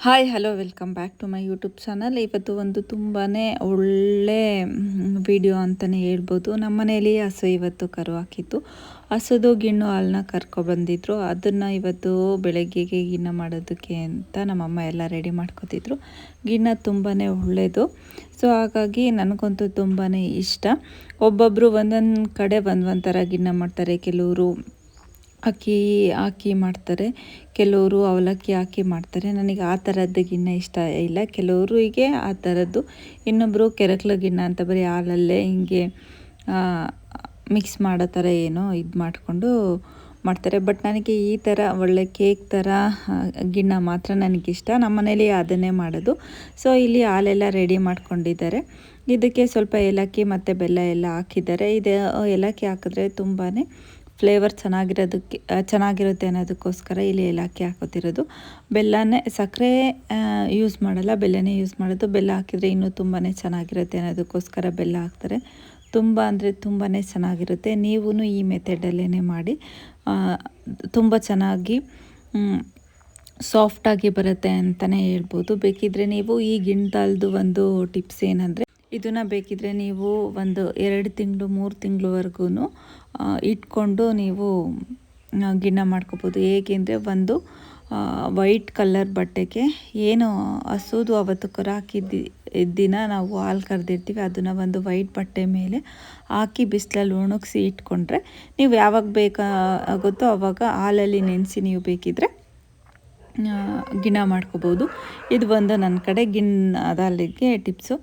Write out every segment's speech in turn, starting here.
Hi hello welcome back to my YouTube channel ಇವತ್ತು ಒಂದು ತುಂಬಾ ಒಳ್ಳೆ ವಿಡಿಯೋ ಅಂತಲೇ ಹೇಳ್ಬೋದು. ನಮ್ಮ ಮನೇಲಿ ಹಸು ಇವತ್ತು ಕರು ಹಾಕಿತ್ತು. ಹಸುದು ಗಿಣ್ಣು ಹಾಲನ್ನ ಕರ್ಕೊಬಂದಿದ್ರು ಅದನ್ನು ಇವತ್ತು ಬೆಳಗ್ಗೆಗೆ ಗಿಣ್ಣ ಮಾಡೋದಕ್ಕೆ ಅಂತ ನಮ್ಮಮ್ಮ ಎಲ್ಲ ರೆಡಿ ಮಾಡ್ಕೊತಿದ್ರು. ಗಿಣ್ಣ ತುಂಬಾ ಒಳ್ಳೆಯದು ಸೊ ಹಾಗಾಗಿ ನನಗಂತೂ ತುಂಬಾ ಇಷ್ಟ. ಒಬ್ಬೊಬ್ಬರು ಒಂದೊಂದು ಕಡೆ ಒಂದೊಂದು ಥರ ಗಿಣ್ಣ ಮಾಡ್ತಾರೆ. ಕೆಲವರು ಅಕ್ಕಿ ಹಾಕಿ ಮಾಡ್ತಾರೆ. ಕೆಲವರು ಅವಲಕ್ಕಿ ಹಾಕಿ ಮಾಡ್ತಾರೆ. ನನಗೆ ಆ ಥರದ್ದು ಗಿಣ್ಣ ಇಷ್ಟ ಇಲ್ಲ. ಕೆಲವರಿಗೆ ಆ ಥರದ್ದು. ಇನ್ನೊಬ್ಬರು ಕೆರಕ್ಲ ಗಿಣ್ಣ ಅಂತ ಬರೀ ಹಾಲಲ್ಲೇ ಹಿಂಗೆ ಮಿಕ್ಸ್ ಮಾಡೋ ಥರ ಏನೋ ಇದು ಮಾಡಿಕೊಂಡು ಮಾಡ್ತಾರೆ. ಬಟ್ ನನಗೆ ಈ ಥರ ಒಳ್ಳೆ ಕೇಕ್ ಥರ ಗಿಣ್ಣ ಮಾತ್ರ ನನಗಿಷ್ಟ ನಮ್ಮ ಮನೇಲಿ ಅದನ್ನೇ ಮಾಡೋದು. ಸೊ, ಇಲ್ಲಿ ಹಾಲೆಲ್ಲ ರೆಡಿ ಮಾಡ್ಕೊಂಡಿದ್ದಾರೆ. ಇದಕ್ಕೆ ಸ್ವಲ್ಪ ಏಲಕ್ಕಿ ಮತ್ತು ಬೆಲ್ಲ ಎಲ್ಲ ಹಾಕಿದ್ದಾರೆ. ಇದು ಏಲಕ್ಕಿ ಹಾಕಿದ್ರೆ ತುಂಬಾ ಫ್ಲೇವರ್ ಚೆನ್ನಾಗಿರೋದಕ್ಕೆ ಚೆನ್ನಾಗಿರುತ್ತೆ ಅನ್ನೋದಕ್ಕೋಸ್ಕರ ಇಲ್ಲಿ ಏಲಕ್ಕಿ ಹಾಕೋತಿರೋದು. ಬೆಲ್ಲನೇ ಸಕ್ಕರೆ ಯೂಸ್ ಮಾಡಲ್ಲ, ಬೆಲ್ಲನೇ ಯೂಸ್ ಮಾಡೋದು. ಬೆಲ್ಲ ಹಾಕಿದರೆ ಇನ್ನೂ ತುಂಬಾ ಚೆನ್ನಾಗಿರುತ್ತೆ ಅನ್ನೋದಕ್ಕೋಸ್ಕರ ಬೆಲ್ಲ ಹಾಕ್ತಾರೆ. ತುಂಬ ಅಂದರೆ ತುಂಬಾ ಚೆನ್ನಾಗಿರುತ್ತೆ. ನೀವು ಈ ಮೆಥಡಲ್ಲೇ ಮಾಡಿ ತುಂಬ ಚೆನ್ನಾಗಿ ಸಾಫ್ಟಾಗಿ ಬರುತ್ತೆ ಅಂತಲೇ ಹೇಳ್ಬೋದು. ಬೇಕಿದ್ರೆ ನೀವು ಈ ಗಿಣ್ದಾಲ್ದು ಒಂದು ಟಿಪ್ಸ್ ಏನಂದರೆ ಇದನ್ನು ಬೇಕಿದ್ರೆ ನೀವು ಒಂದು ಎರಡು ತಿಂಗಳು, ಮೂರು ತಿಂಗಳವರೆಗೂ ಇಟ್ಕೊಂಡು ನೀವು ಗಿಣ್ಣ ಮಾಡ್ಕೋಬೋದು. ಹೇಗೆಂದರೆ ಒಂದು ವೈಟ್ ಕಲರ್ ಬಟ್ಟೆಗೆ ಏನು ಹಸೋದು ಅವತ್ತು ಕರಾಕಿದ್ದು ದಿನ ನಾವು ಹಾಲು ಕರೆದಿರ್ತೀವಿ, ಅದನ್ನು ಒಂದು ವೈಟ್ ಬಟ್ಟೆ ಮೇಲೆ ಹಾಕಿ ಬಿಸಿಲಲ್ಲಿ ಒಣಗಿಸಿ ಇಟ್ಕೊಂಡ್ರೆ, ನೀವು ಯಾವಾಗ ಬೇಕಾಗುತ್ತೋ ಆವಾಗ ಹಾಲಲ್ಲಿ ನೆನೆಸಿ ನೀವು ಬೇಕಿದ್ರೆ ಗಿಣ ಮಾಡ್ಕೋಬೋದು. ಇದು ಬಂದು ನನ್ನ ಕಡೆ ಗಿಣ್ ಅದಲ್ಲಿಗೆ ಟಿಪ್ಸು.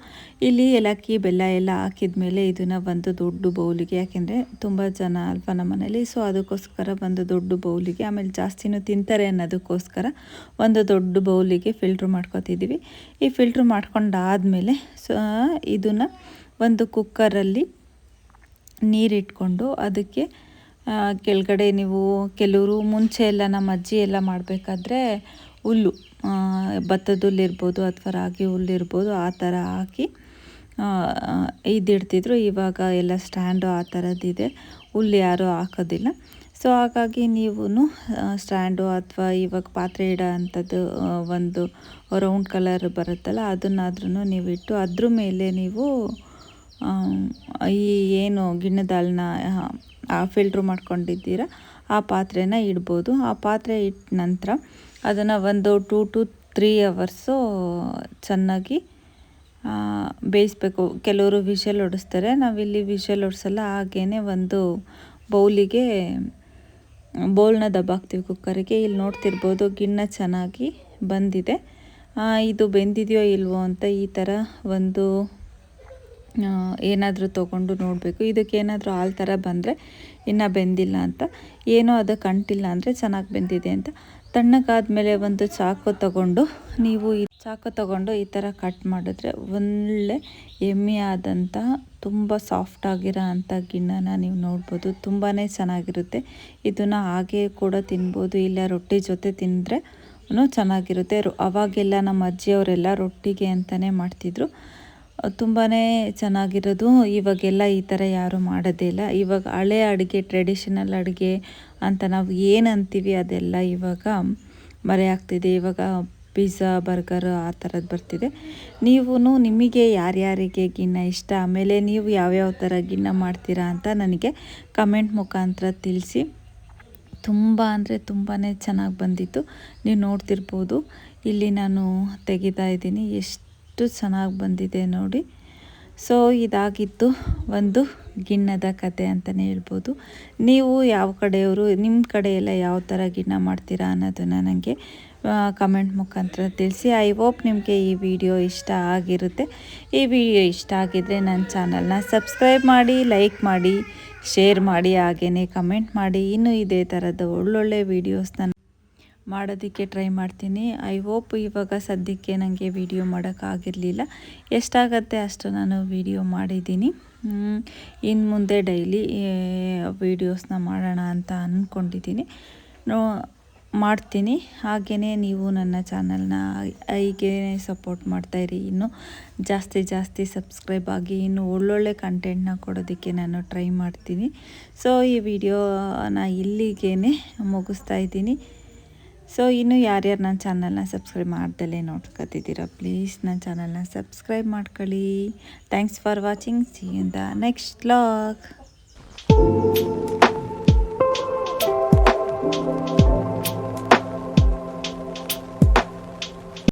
ಇಲ್ಲಿ ಏಲಕ್ಕಿ, ಬೆಲ್ಲ ಎಲ್ಲ ಹಾಕಿದ ಮೇಲೆ ಇದನ್ನು ಒಂದು ದೊಡ್ಡ ಬೌಲಿಗೆ, ಯಾಕೆಂದರೆ ತುಂಬ ಜನ ಅಲ್ವಾ ನಮ್ಮ ಮನೇಲಿ ಸೊ ಅದಕ್ಕೋಸ್ಕರ ಒಂದು ದೊಡ್ಡ ಬೌಲಿಗೆ, ಆಮೇಲೆ ಜಾಸ್ತಿನೂ ತಿಂತಾರೆ ಅನ್ನೋದಕ್ಕೋಸ್ಕರ ಒಂದು ದೊಡ್ಡ ಬೌಲಿಗೆ ಫಿಲ್ಟ್ರ್ ಮಾಡ್ಕೊತಿದ್ದೀವಿ. ಈ ಫಿಲ್ಟ್ರ್ ಮಾಡ್ಕೊಂಡಾದಮೇಲೆ ಸೊ ಇದನ್ನು ಒಂದು ಕುಕ್ಕರಲ್ಲಿ ನೀರಿಟ್ಕೊಂಡು ಅದಕ್ಕೆ ಕೆಳಗಡೆ ನೀವು ಕೆಲವರು ಮುಂಚೆ ಎಲ್ಲ ನಮ್ಮ ಅಜ್ಜಿ ಎಲ್ಲ ಮಾಡಬೇಕಾದ್ರೆ ಹುಲ್ಲು ಭತ್ತದ ಹುಲ್ಲಿರ್ಬೋದು ಅಥವಾ ರಾಗಿ ಹುಲ್ಲಿರ್ಬೋದು ಆ ಥರ ಹಾಕಿ ಇದಿಡ್ತಿದ್ರು ಇವಾಗ ಎಲ್ಲ ಸ್ಟ್ಯಾಂಡು ಆ ಥರದ್ದಿದೆ ಹುಲ್ಲು ಯಾರೂ ಹಾಕೋದಿಲ್ಲ. ಸೊ, ಹಾಗಾಗಿ ನೀವು ಸ್ಟ್ಯಾಂಡು ಅಥವಾ ಇವಾಗ ಪಾತ್ರೆ ಇಡೋ ಅಂಥದ್ದು ಒಂದು ರೌಂಡ್ ಕಲರ್ ಬರುತ್ತಲ್ಲ ಅದನ್ನಾದ್ರೂ ನೀವು ಇಟ್ಟು ಅದ್ರ ಮೇಲೆ ನೀವು ಈ ಏನು ಗಿಣ್ಣದಾಳನ್ನ ಫಿಲ್ಟ್ರ್ ಮಾಡ್ಕೊಂಡಿದ್ದೀರ, ಆ ಪಾತ್ರೆನ ಇಡ್ಬೋದು. ಆ ಪಾತ್ರೆ ಇಟ್ಟ ನಂತರ ಅದನ್ನು ಒಂದು ಟೂ ಟು ತ್ರೀ ಅವರ್ಸು ಚೆನ್ನಾಗಿ ಬೇಯಿಸ್ಬೇಕು. ಕೆಲವರು ವಿಷಲ್ ಹೊಡಿಸ್ತಾರೆ. ನಾವಿಲ್ಲಿ ವಿಷಲ್ ಹೊಡಿಸಲ್ಲ ಹಾಗೇ ಒಂದು ಬೌಲಿಗೆ, ಬೌಲ್ನ ದಬ್ಬಾಕ್ತೀವಿ ಕುಕ್ಕರಿಗೆ. ಇಲ್ಲಿ ನೋಡ್ತಿರ್ಬೋದು ಗಿಣ್ಣ ಚೆನ್ನಾಗಿ ಬಂದಿದೆ. ಇದು ಬೆಂದಿದೆಯೋ ಇಲ್ವೋ ಅಂತ ಈ ಥರ ಒಂದು ಏನಾದರೂ ತೊಗೊಂಡು ನೋಡಬೇಕು. ಇದಕ್ಕೆ ಏನಾದರೂ ಹಾಲು ಥರ ಬಂದರೆ ಇನ್ನೂ ಬೆಂದಿಲ್ಲ ಅಂತ. ಏನೋ ಅದು ಕಂಟಿಲ್ಲ ಅಂದರೆ ಚೆನ್ನಾಗಿ ಬೆಂದಿದೆ ಅಂತ. ತಣ್ಣಗಾದ್ಮೇಲೆ ಒಂದು ಚಾಕು ತಗೊಂಡು ನೀವು ಈ ಚಾಕು ತಗೊಂಡು ಈ ಥರ ಕಟ್ ಮಾಡಿದ್ರೆ ಒಳ್ಳೆ ಎಮ್ಮೆಯಾದಂಥ ತುಂಬ ಸಾಫ್ಟ್ ಆಗಿರೋ ಅಂಥ ಗಿಣ್ಣನ ನೀವು ನೋಡ್ಬೋದು. ತುಂಬಾ ಚೆನ್ನಾಗಿರುತ್ತೆ. ಇದನ್ನು ಹಾಗೆ ಕೂಡ ತಿನ್ಬೋದು. ಇಲ್ಲ ರೊಟ್ಟಿ ಜೊತೆ ತಿಂದರೆ ಚೆನ್ನಾಗಿರುತ್ತೆ. ಅವಾಗೆಲ್ಲ ನಮ್ಮ ಅಜ್ಜಿಯವರೆಲ್ಲ ರೊಟ್ಟಿಗೆ ಅಂತಲೇ ಮಾಡ್ತಿದ್ರು. ತುಂಬಾ ಚೆನ್ನಾಗಿರೋದು. ಇವಾಗೆಲ್ಲ ಈ ಥರ ಯಾರೂ ಮಾಡೋದೇ ಇಲ್ಲ. ಇವಾಗ ಹಳೆ ಅಡುಗೆ ಟ್ರೆಡಿಷನಲ್ ಅಡುಗೆ ಅಂತ ನಾವು ಏನು ಅಂತೀವಿ ಅದೆಲ್ಲ ಇವಾಗ ಮರೆಯಾಗ್ತಿದೆ ಇವಾಗ ಪಿಜ್ಜಾ ಬರ್ಗರ್ ಆ ಥರದ್ದು ಬರ್ತಿದೆ. ನೀವು ನಿಮಗೆ ಯಾರ್ಯಾರಿಗೆ ಗಿನ್ನ ಇಷ್ಟ? ಆಮೇಲೆ ನೀವು ಯಾವ್ಯಾವ ಥರ ಗಿನ್ನ ಮಾಡ್ತೀರಾ ಅಂತ ನನಗೆ ಕಮೆಂಟ್ ಮುಖಾಂತರ ತಿಳಿಸಿ. ತುಂಬ ಅಂದರೆ ತುಂಬಾ ಚೆನ್ನಾಗಿ ಬಂದಿತ್ತು. ನೀವು ನೋಡ್ತಿರ್ಬೋದು. ಇಲ್ಲಿ ನಾನು ತೆಗಿತಾ ಇದ್ದೀನಿ. ಎಷ್ಟು ಎಷ್ಟು ಚೆನ್ನಾಗಿ ಬಂದಿದೆ ನೋಡಿ. ಸೊ ಇದಾಗಿತ್ತು ಒಂದು ಗಿಣ್ಣದ ಕತೆ ಅಂತಲೇ ಹೇಳ್ಬೋದು. ನೀವು ಯಾವ ಕಡೆಯವರು ನಿಮ್ಮ ಕಡೆಯೆಲ್ಲ ಯಾವ ಥರ ಗಿಣ್ಣ ಮಾಡ್ತೀರಾ ಅನ್ನೋದನ್ನು ನನಗೆ ಕಮೆಂಟ್ ಮುಖಾಂತರ ತಿಳಿಸಿ. ಐ ಹೋಪ್ ನಿಮಗೆ ಈ ವಿಡಿಯೋ ಇಷ್ಟ ಆಗಿರುತ್ತೆ. ಈ ವಿಡಿಯೋ ಇಷ್ಟ ಆಗಿದ್ದರೆ ನನ್ನ ಚಾನಲ್ನ ಸಬ್ಸ್ಕ್ರೈಬ್ ಮಾಡಿ ಲೈಕ್ ಮಾಡಿ ಶೇರ್ ಮಾಡಿ ಹಾಗೆಯೇ ಕಮೆಂಟ್ ಮಾಡಿ. ಇನ್ನೂ ಇದೇ ಥರದ ಒಳ್ಳೊಳ್ಳೆ ವೀಡಿಯೋಸ್ನ ಮಾಡೋದಕ್ಕೆ ಟ್ರೈ ಮಾಡ್ತೀನಿ. ಐ ಹೋಪ್ ಇವಾಗ ಸದ್ಯಕ್ಕೆ ನನಗೆ ವಿಡಿಯೋ ಮಾಡೋಕ್ಕಾಗಿರಲಿಲ್ಲ ಎಷ್ಟಾಗತ್ತೆ ಅಷ್ಟು ನಾನು ವಿಡಿಯೋ ಮಾಡಿದ್ದೀನಿ. ಇನ್ನು ಮುಂದೆ ಡೈಲಿ ವೀಡಿಯೋಸ್ನ ಮಾಡೋಣ ಅಂತ ಅಂದ್ಕೊಂಡಿದ್ದೀನಿ ನೋ, ಮಾಡ್ತೀನಿ. ಹಾಗೆಯೇ ನೀವು ನನ್ನ ಚಾನಲ್ನ ಹೀಗೆ ಸಪೋರ್ಟ್ ಮಾಡ್ತಾಯಿರಿ ಇನ್ನು ಜಾಸ್ತಿ ಜಾಸ್ತಿ ಸಬ್ಸ್ಕ್ರೈಬ್ ಆಗಿ ಇನ್ನು ಒಳ್ಳೊಳ್ಳೆ ಕಂಟೆಂಟ್ನ ಕೊಡೋದಕ್ಕೆ ನಾನು ಟ್ರೈ ಮಾಡ್ತೀನಿ. ಸೊ ಈ ವಿಡಿಯೋನ ಇಲ್ಲಿಗೇ ಮುಗಿಸ್ತಾ ಇದ್ದೀನಿ. ಸೊ ಇನ್ನು ಯಾರ್ಯಾರು ನನ್ನ ಚಾನಲ್ನ ಸಬ್ಸ್ಕ್ರೈಬ್ ಮಾಡ್ದಲೇ ನೋಡ್ಕೊತಿದ್ದೀರಾ ಪ್ಲೀಸ್ ನನ್ನ ಚಾನಲ್ನ ಸಬ್ಸ್ಕ್ರೈಬ್ ಮಾಡ್ಕೊಳ್ಳಿ. Thanks for watching see in the next vlog